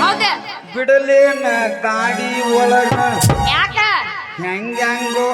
ಹೌದ? ಬಿಡಲೇನ ಗಾಡಿ ಒಳಗ ಯಾಕ? ಹೆಂಗ ಹೆಂಗೋ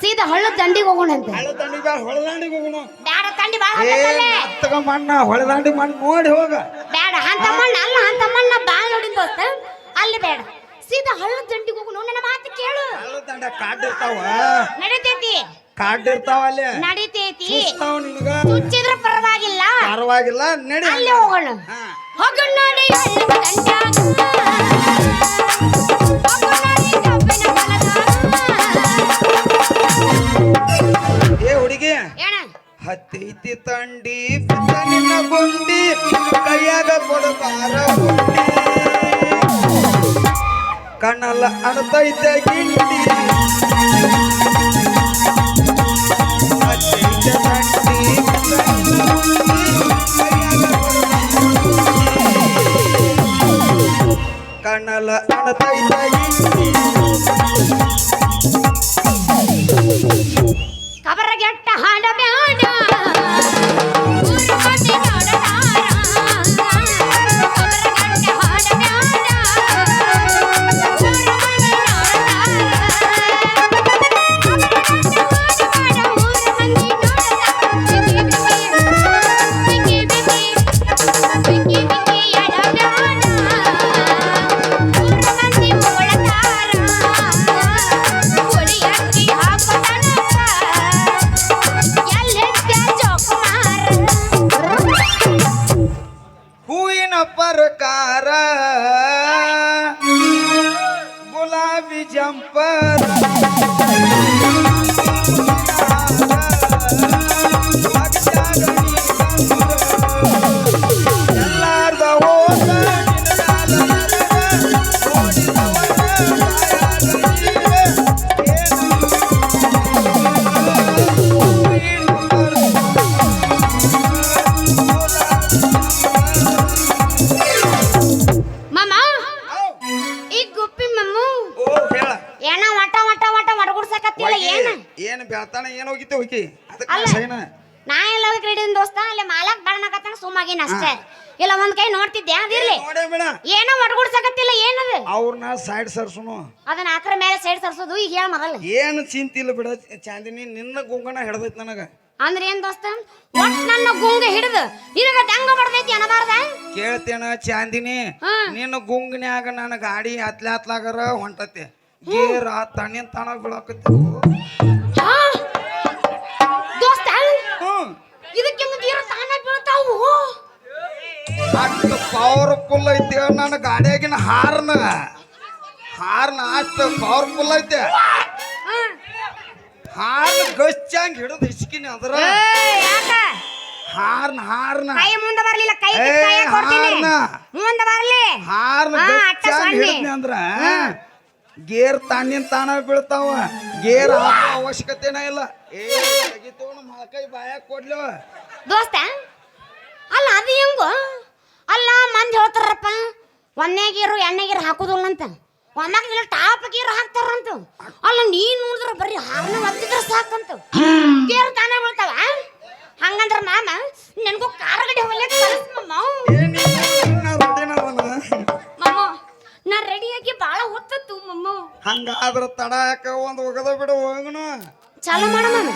ಸೀದಾ ಹಳ್ಳದ ದಂಡಿಗೆ ಹೋಗೋಣ ಅಂತ. ಹಳ್ಳ ದಂಡಿ ಬ್ಯಾಡ ಹೊಳದಂಡಿಗೆ ತಂಡಿ ಬಾಳ ಏ ಮಣ್ಣ ಹೊಳದಂಡಿ ಮಣ್ಣು ನೋಡಿ ಹೋಗ. ಬೇಡ ಅಂತ ಮಣ್ಣ ಅಲ್ಲ ಅಂತ ಮಣ್ಣ ಬಾಳ ನೋಡಿ ದೋಸ್ತ. ಅಲ್ಲಿ ಬೇಡ. ಸೀದಾ ಹಳ್ಳದ ದಂಡಿಗೆ ಹೋಗೋಣ ನನ್ನ ಮಾತು ಕೇಳು. ಹಳ್ಳ ದಂಡ ಕಾಡ್ ಇರ್ತಾವ. ನಡಿತೈತಿ. ಕಾಡ್ ಇರ್ತಾವ ಅಲ್ಲಿ. ನಡಿತೈತಿ. ಸುಸ್ತಾವ ನಿನಗ. ಸುಚ್ಚಿದ್ರ ಪರವಾಗಿಲ್ಲ. ಪರವಾಗಿಲ್ಲ ನಡಿ ಅಲ್ಲಿ ಹೋಗೋಣ. ಹೋಗೋಣ ನಡಿ ಹಳ್ಳದ ದಂಡ್ಯಾಗ. ಅಣತೈತೆ ಗಿಂಡಿ. ಕಬರಗೆಟ್ಟ ಹಾಡ ಬ್ಯಾಡ. ಏನ ಬೆಳ್ತಾನ ಏನ್ ಹೋಗಿತ್ತು ಹೋಗಿ ಅದಕ್ಕೆ. ಸೈನ? ನಾ ಎಲ್ಲಾದ್ರೂ ಕ್ರೀಡಿನ ದೋಸ್ತ ಅಲ್ಲಿ ಮಾಲಕ್ ಬಣ್ಣಕತ್ತಾನ ಸುಮ್ಮಾಗಿನ ಅಷ್ಟೇ. ಇಲ್ಲ ಒಂದ್ ಕೈ ನೋಡ್ತಿದ್ದೆ ಅದಿರ್ಲಿ ನೋಡೇ ಬೇಡ ಏನೋ ಏನದು? ಅವ್ರನ್ನ ಸೈಡ್ ಸರ್ಸುನು. ಅದನ್ನ ಆಕ್ರ ಮೇಲೆ ಸೈಡ್ ಸರ್ಸೋದು ಈಗ ಹೇಳ ಮೊದಲ. ಏನು ಚಿಂತಿಲ್ಲ ಬಿಡ ಚಾಂದಿನಿ ನಿನ್ನ ಗುಂಗಣ ಹಿಡ್ದೈತಿ ನನಗ. ಅಂದ್ರೆ ಏನ್ ದೋಸ್ತ? ಒಟ್ ನನ್ನ ಗುಂಗ ಹಿಡಿದು ನಿನಗ ದಂಗ ಬಡ್ದೈತಿ ಅನ್ನಬಾರ್ದ? ಕೇಳ್ತೇನ ಚಾಂದಿನಿ. ನಿನ್ನ ಗುಂಗನ್ಯಾಗ ನನ್ನ ಗಾಡಿ ಹತ್ಲಾತ್ಲಾಗರ ಹೊಂಟತಿ. ಗೇರ್ ತಣ್ಣಿನ ತಾಣ ಬೀಳಾಕತ್ತಿ ಹಾ? ದೋಸ್ತ ಇದಕ್ಕೆ ಗೀರ ತಾನ ಬೀಳ್ತಾವು? ಅಷ್ಟು ಪವರ್ಫುಲ್ ಐತೆ ನನ್ನ ಗಾಡಿಯಾಗಿನ ಹಾರ್ನ. ಹಾರ್ನ ಅಷ್ಟು ಪವರ್ಫುಲ್ ಐತೆ. ಹಾರ್ನ ಗಚ್ಚಂಗ್ ಹಿಡಿದು ಹಿಸ್ಕಿನಿ ಅದ್ರ. ಹಾರ್ನ ಹಾರ್ನ. ಕೈ ಮುಂದೆ ಬರ್ಲಿಲ್ಲ ಕೈ ಕೈ ಕೊಡ್ತೀನಿ. ಮುಂದೆ ಬರ್ಲಿ. ಹಾರ್ನ ಗಚ್ಚಂಗ್ ಹಿಡಿದ್ನಿ ಅಂದ್ರ. ಗೇರ್ ತಾನಿನ್ ತಾನ ಬೀಳ್ತಾವ. ಗೇರ್ ಹಾಕೋ ಅವಶ್ಯಕತೆನ ಇಲ್ಲ. ಏ ಬಾಯಾಗ ಕೊಡ್ಲವ. ದೋಸ್ತ ಅಲ್ಲ ಅದು ಹೆಂಗು? ಅಲ್ಲ ಮಂದಿ ಹೇಳ್ತಾರಪ್ಪ ಒಂದೇ ಗೀರು ಎಣ್ಣೆ ಗೀರು ಹಾಕೋದಿಲ್ಲ ಅಂತ ಒಮ್ಮಾಗ ಟಾಪ್ ಗೀರು ಹಾಕ್ತಾರಂತ. ಅಲ್ಲ ನೀನ್ ನೋಡಿದ್ರ ಬರೀ ಹಾಲು ಒತ್ತಿದ್ರ ಸಾಕಂತ. ಗೀರು ತಡ ಯಾಕ ಒಂದ್ ಒಗದ ಬಿಡು ಹೋಗನು. ಚಾಲು ಮಾಡ ಮಾಮ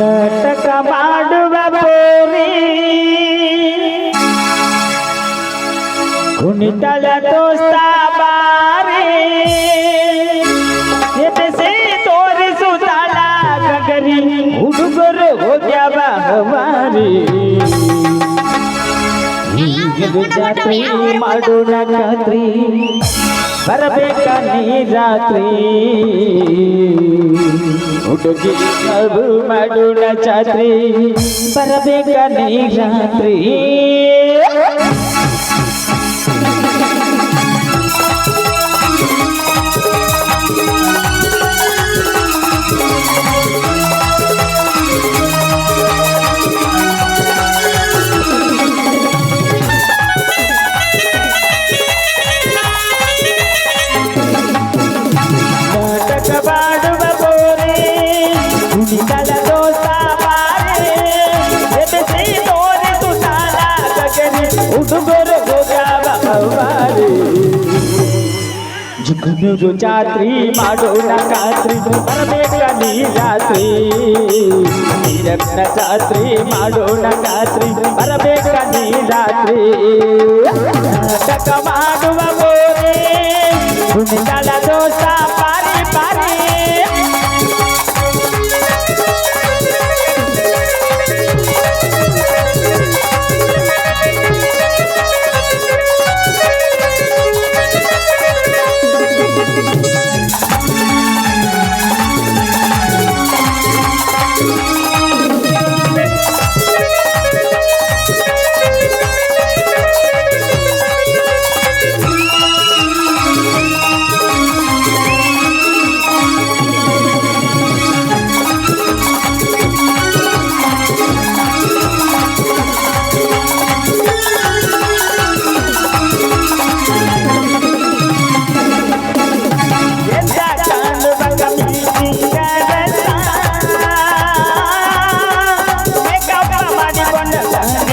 ನಾಟಕ ಮಾಡುವ ಬೋರಿ ಕುಣಿತಲ ದೋಸ್ತ ಬಾರಿ. ಎದೆಸಿ ತೋರಿಸುತ್ತಾಳ ಗಗರಿ. ಹುಡುಗರು ಹೋಗ್ಯಾವ ಹವಾರಿ. ಜಾತ್ರಿ ಜಾತ್ರೆ ಮಾಡೋಣ ರಾತ್ರಿ. ভরবে কানি রাত্রি উঠোগি সব মডুনা চাত্রি ভরবে কানি রাত্রি ಜುಗು ಜಾತ್ರಿ ಮಾಡೋಣ ಖಾತ್ರಿ ಬರಬೇಕ ನೀ ಜಾತ್ರಿ ನೀರನ್ನ ಜಾತ್ರಿ ಮಾಡೋಣ ಖಾತ್ರಿ ಬರಬೇಕ ನೀ ಜಾತ್ರಿ ನಾಟಕ ಮಾಡುವ ಗೋರೆ ದೋಸ್ತ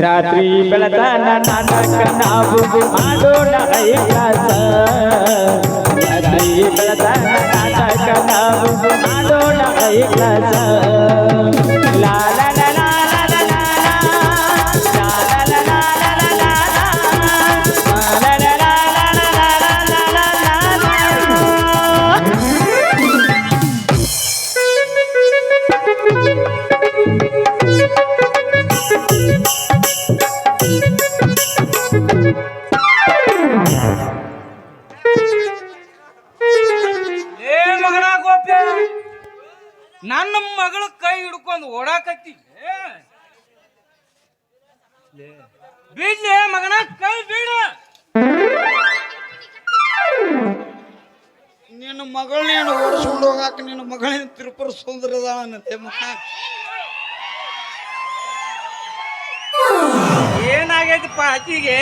रात्री बेळताना नानक नाव आंदोलन ऐकायचं रात्री बेळताना नानक नाव आंदोलन ऐकायचं ला ला ಮಗಳನ್ನೇನು ಓಡಿಸ್ಕೊಂಡು ಹೋಗಾಕ ನಿನ್ನ ಮಗಳೇನು ತಿರುಪುರ ಸುಂದರದ ಮಗ ಏನಾಗೈತಪ್ಪ ಆಕಿಗೆ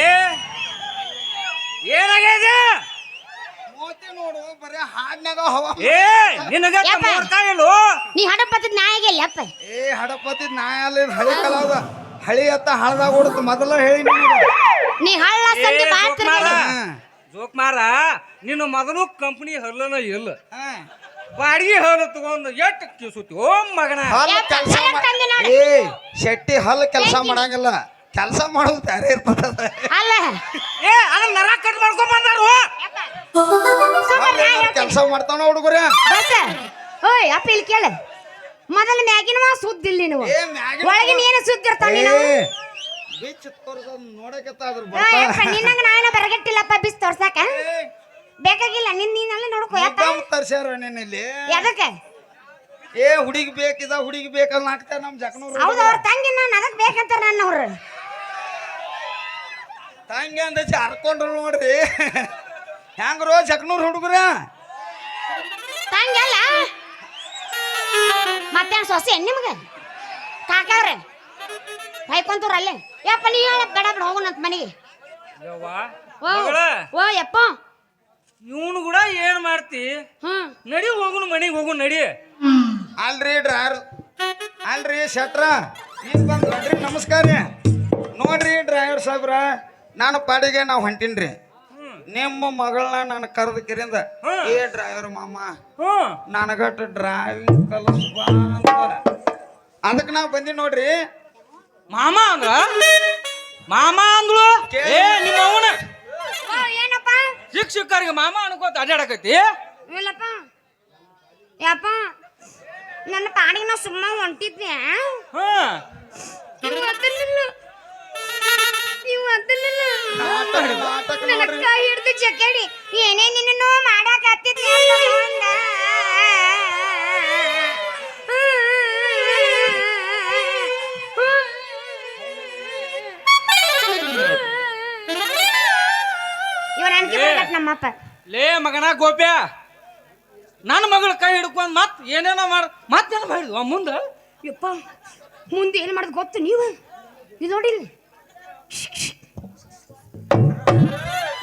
ಏನಾಗೈತೆ? ಮೋತಿ ನೋಡು ಬರೇ ಹಾಡ್ನಾಗ ಹವಾ. ಏ ನಿನಗ ನೀ ಏ ಹಡಪತಿ ನಾಯಲ್ಲ ಇದು ಹಳಿ ಅತ್ತ ಹಳದಾಗ ಓಡುತ್ತ ಮೊದಲ ಹೇಳಿ ನಿನಗೆ. ನೀ ಹಳ್ಳ ತಿರ್ಗಾಡಿ. ಜೋಕ್ಮಾರ ನಿನ್ನ ಮೊದಲು ಕಂಪನಿ ಹಲ್ಲನ ಇಲ್ಲ. ಹಾ. ಬಾಡಿಗೆ ಹಲ್ಲು ತಗೊಂಡು ಎಷ್ಟು ಕಿಸುತ್ತಿ ಓ ಮಗನ. ಹಲ್ಲು ಕೆಲಸ ಕರೆಕ್ಟ್ ಏ ಶೆಟ್ಟಿ ಹಲ್ಲು ಕೆಲಸ ಮಾಡಂಗಿಲ್ಲ. ಕೆಲಸ ಮಾಡೋದು ಬೇರೆ ಇರ್ತದ. ಅಲ್ಲ. ಏ ಅದನ್ನ ನರ ಕಟ್ ಮಾಡ್ಕೊಂಡ್ ಬಂದಾರು. ಕೆಲಸ ಮಾಡ್ತಾನ ಹುಡುಗರ? ಓಯ್ ಅಪ್ಪ ಇಲ್ಲಿ ಕೇಳ. ಮೊದಲ ಮ್ಯಾಗಿನ ಸುದ್ದಿ ಇಲ್ಲಿ ನೀವು ಏ, ಮ್ಯಾಗಿನ- ಒಳಗಿನ ಏನು ಸುದ್ದಿ ಇರ್ತಾವ ನೀನು? ಬೀಚ್ ತೋರ್ಸೋದ್ ನೋಡಕತ್ತಾದ್ರ ಆ, ಯಪ್ಪ, ನಿನ್ನಂಗ ನಾವೇನ ಬರಗಟ್ಟಿಲ್ಲಪ್ಪ ಬಿಸ್ ತೋರ್ಸಾಕ? ಬೇಕಾಗಿಲ್ಲ ನಿನ್ ನೀನಲ್ಲ ನೋಡ್ಕೋ ಯಾಕ ತರ್ಸ್ಯಾರ ನಿನ್ನಲ್ಲಿ? ಎದಕ್ಕೆ? ಏ ಹುಡುಗಿ ಬೇಕಿದ ಹುಡುಗಿ ಬೇಕಲ್ಲ ಹಾಕ್ತಾರೆ ನಮ್ ಜಕನೂರು ಹೌದು ಅವ್ರ ತಂಗಿ ನಾನು ಅದಕ್ಕೆ ಬೇಕಂತಾರ ನನ್ನವ್ರು. ತಂಗಿ ಅಂದ ಹರ್ಕೊಂಡ್ರು ನೋಡ್ರಿ. ಹೆಂಗ್ರೋ ಜಕನೂರು ಹುಡುಗರ? ತಂಗಿ ಅಲ್ಲ? ಮತ್ತೆ ಸೊಸೆ ನಿಮ್ಗೆ? ಕಾಕವ್ರೆ ಬೈಕೊಂತವ್ರ ಅಲ್ಲೇ. ಯಪ್ಪ ನೀ ಹೇಳ ಬೇಡ ಬೇಡ ಹೋಗೋಣಂತ ಮನೆಗೆ. ಯವ್ವ ಓ ಓ ಯಪ್ಪ. ಇವನು ಕೂಡ ಏನ್ ಮಾಡ್ತಿ? ಹ್ಮ್. ನಡಿ ಹೋಗುನು ಮನೆಗೆ ಹೋಗು ನಡಿ. ಅಲ್ರಿ ಡ್ರೈವರ್ ಅಲ್ರಿ ಶೆಟ್ರ. ಈಗ ಬಂದ್ರಿ ನಮಸ್ಕಾರ. ರೀ ನೋಡ್ರಿ ಡ್ರೈವರ್ ಸಾಹೇಬ್ರ ನಾನು ಪಾಡಿಗೆ ನಾವು ಹೊಂಟಿನ್ರಿ. ನಿಮ್ಮ ಮಗಳನ್ನ ನಾನು ಕರೆದ ಕಿರಿಂದ ಏ ಡ್ರೈವರ್ ಮಾಮ ನನಗಟ್ಟು ಡ್ರೈವಿಂಗ್ ಕಲಸ್ ಅಂತ ಅದಕ್ಕೆ ನಾವು ಬಂದಿ ನೋಡ್ರಿ ಮಾಮ ಅಂದ್ರ? ಮಾಮ ಅಂದ್ಳು? ಏ ನಿಮ್ಮ ಅವನ. ಓ ಏನಪ್ಪ? ಶಿಕ್ಷಕರಿಗೆ ಮಾಮ ಅನ್ಕೋತ ಅಡ್ಡಾಡಕತ್ತಿ ಇಲ್ಲಪ್ಪ. ಯಪ್ಪ? ನನ್ನ ಪಾಡಿಗೆ ನಾ ಸುಮ್ಮ ಹೊಂಟಿದ್ದೆ ಹಾ. ನೀವು ಅದಲ್ಲಿಲ್ಲ ನೀವು ನಾಟಕ ನನ್ನ ಕೈ ಹಿಡ್ದು ಏನೇ ನಿನ್ನನ್ನು ಮಾಡಕ್ ಲೇ ಮಗನ ಗೋಪ್ಯ ನನ್ನ ಮಗಳ ಕೈ ಹಿಡ್ಕೊಂಡು ಮತ್ ಏನೇನೋ ಮಾಡ ಮತ್ತೇನು ಮಾಡಿದ್ವ? ಮುಂದ? ಯಪ್ಪ ಮುಂದೆ ಏನು ಮಾಡೋದು ಗೊತ್ತು ನೀವು? ಇದು ನೋಡಿಲ್ಲ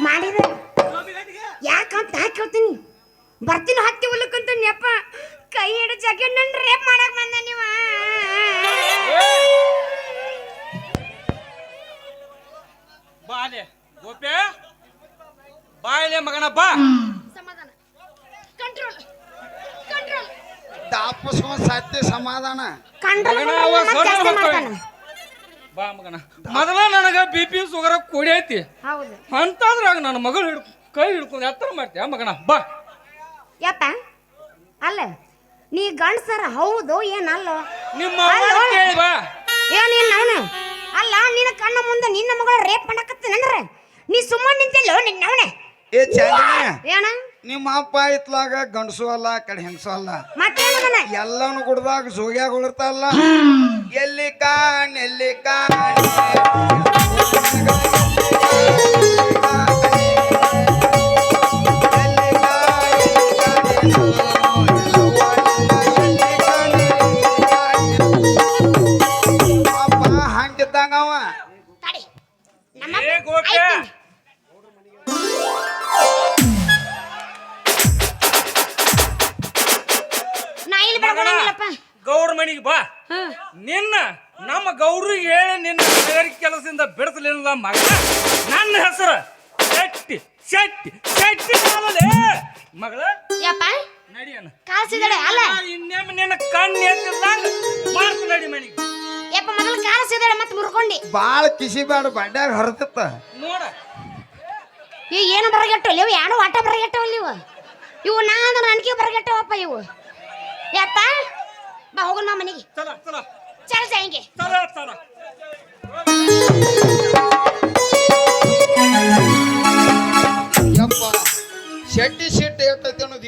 ಮಾಡಿದ. ಯಾಕಂತ ಹಾಕಿ ಹೇಳ್ತೀನಿ. ಬರ್ತೀನಿ ಹತ್ತಿ ಹೊಲಕ್ಕಂತ ನೆಪ್ಪ ಕೈ ಹಿಡಿದ ಜಗ ನನ್ನ ರೇಪ್ ಮಾಡಕ್ ಬಂದ ನೀವ. ಬಾಲೆ ಗೋಪ್ಯ ಬಾಯ್ಲೆ ಮಗನ ಬಾ. ಸಮಾಧಾನ. ಕಂಟ್ರೋಲ್ ಕಂಟ್ರೋಲ್ ತಾಪಸ್ವ ಸತ್ಯ ಸಮಾಧಾನ. ಕಂಟ್ರೋಲ್ ಮಗನ ಅವ ಸೊಳ್ಳೆ ಜಾಸ್ತಿ ಮಕ್ಕಳು. ಮಾಡ್ತಾನ. ಬಾ ಮಗನ. ಮೊದಲ ನನಗ ಬಿ ಪಿ ಸುಗರ ಕೂಡಿ ಐತಿ. ಹೌದು. ಅಂತಂದ್ರಾಗ ನನ್ನ ಮಗಳು ಹಿಡ್ ಕೈ ಹಿಡ್ಕೊಂಡು ಎತ್ತರ ಮಾಡ್ತೀಯ ಮಗನ ಬಾ. ಯಪ್ಪ ಅಲ್ಲ ನೀ ಗಂಡಸರ ಹೌದು ಏನಲ್ಲ? ನಿಮ್ಮ ಅವ್ವನ ಕೇಳಿ ಬಾ. ಏನಿಲ್ಲ ಏನ್ ಅವನು? ಅಲ್ಲ ನಿನ್ನ ಕಣ್ಣ ಮುಂದೆ ನಿನ್ನ ಮಗಳ ರೇಪ್ ಮಾಡಕತ್ತೇನಂದ್ರ ನೀ ಸುಮ್ಮನೆ ನಿಂತಿಲ್ಲ ನಿನ್ನ ಅವನೇ? ಏ ಚಾಂದಿನಿ ಏನ? ನಿಮ್ಮ ಅಪ್ಪ ಇತ್ಲಾಗ ಗಂಡಸು ಅಲ್ಲ ಕಡೆ ಹೆಂಗಸು ಅಲ್ಲ. ಎಲ್ಲನೂ ಕುಡ್ದಾಗ ಎಲ್ಲಾನು ಗುಡ್ದಾಗ ಜೋಗ್ಯಾಗ ಉಳಿರ್ತಲ್ಲ ಎಲ್ಲಿ ಕಾಣ್ ಎಲ್ಲಿ ಕಾಣ್. ಅಪ್ಪ ಹಂಗಿದ್ದಂಗ ಅವ. ತಡಿ. ನಮ್ಮ ಏ ಬರ್ಕೊಳಂಗಿಲ್ಲಪ್ಪ ಮನಿಗೆ ಬಾ. ನಿನ್ನ ನಮ್ಮ ಗೌಡ್ರಿಗೆ ಹೇಳಿ ನಿನ್ನ ಕೈಗಾರಿಕೆ ಕೆಲಸದಿಂದ ಬಿಡಿಸಲಿಲ್ಲ ಮಗ ನನ್ನ ಹೆಸರು ಶೆಟ್ಟಿ ಶೆಟ್ಟಿ ಶೆಟ್ಟಿ ಮಗಳ ಯಪ್ಪ ಕಾಲ್ಸಿದಳೆ ಅಲ್ಲ. ಇನ್ನೇಮ್ ನಿನ್ನ ಕಣ್ಣು ಎತ್ತಿದಂಗ ಮಾಡ್ತು ನಡಿ ಮನಿಗೆ. ಯಪ್ಪ ಮೊದಲು ಕಾಲ್ಸಿದಳೆ ಮತ್ತೆ ಮುರ್ಕೊಂಡಿ. ಬಾಳ ಕಿಸಿ ಬೇಡ ಬಂಡ್ಯಾಗ ಹೊರತಿತ್ತ ನೋಡ. ಈ ಏನು ಬರಗೆಟ್ಟವಲ್ಲ ಇವು ಯಾರು ಆಟ ಬರಗೆಟ್ಟವಲ್ಲ ಇವು? ಇವು ನಾ ಅಂದ್ರೆ ನನಗೆ ಬರಗೆಟ್ಟವಪ್ಪ ಇವು. ಯಪ್ಪ ಬಾ ಹೋಗೋಣ ನಮ್ಮ ಮನೆಗೆ. ಚಲ ಚಲ. ಚಲ ಹಿಂಗೆ. ಚಲ ಚಲ. ಯಪ್ಪ ಶೆಟ್ಟಿ ಶೆಟ್ಟಿ ಅಂತ ಅನ್ನೋದು